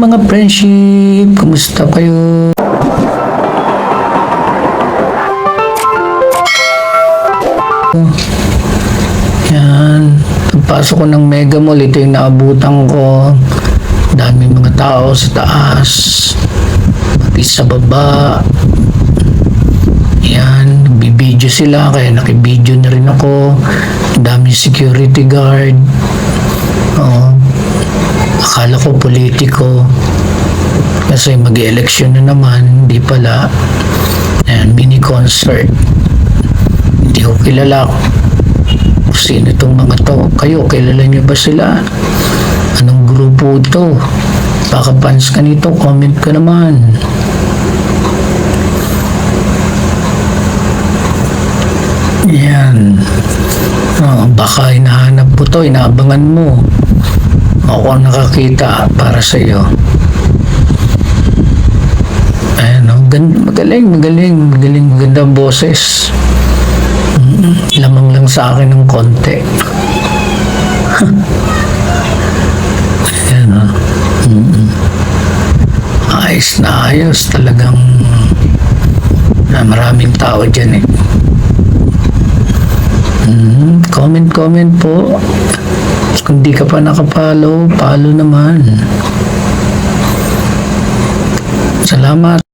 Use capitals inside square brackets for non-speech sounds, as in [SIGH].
mga friendship, kumusta kayo? Yan. Pagpasok ko ng Mega Mall, ito yung naabutan ko. Dami mga tao sa taas. Pati sa baba. Yan. Bibideo sila, kaya nakibideo na rin ako. Dami security guard. Akala ko politiko. Kasi mag-election na naman, hindi pala. Ayan, mini concert. Hindi ko kilala kung sino itong mga to. Kayo, kilala niyo ba sila? Anong grupo ito? Baka fans ka nito, comment ka naman. Yan. Oh, baka hinahanap mo to, inaabangan mo. Ako ang nakakita para sa iyo. Ayan, oh, gan- magaling, magaling, magaling, maganda ang boses. Mm, lamang lang sa akin ng konti. [LAUGHS] Ayan, oh. Mm. Ayos na ayos, talagang na maraming tao dyan eh. Mm, comment, comment po. Kung di ka pa nakapalo, palo naman. Salamat.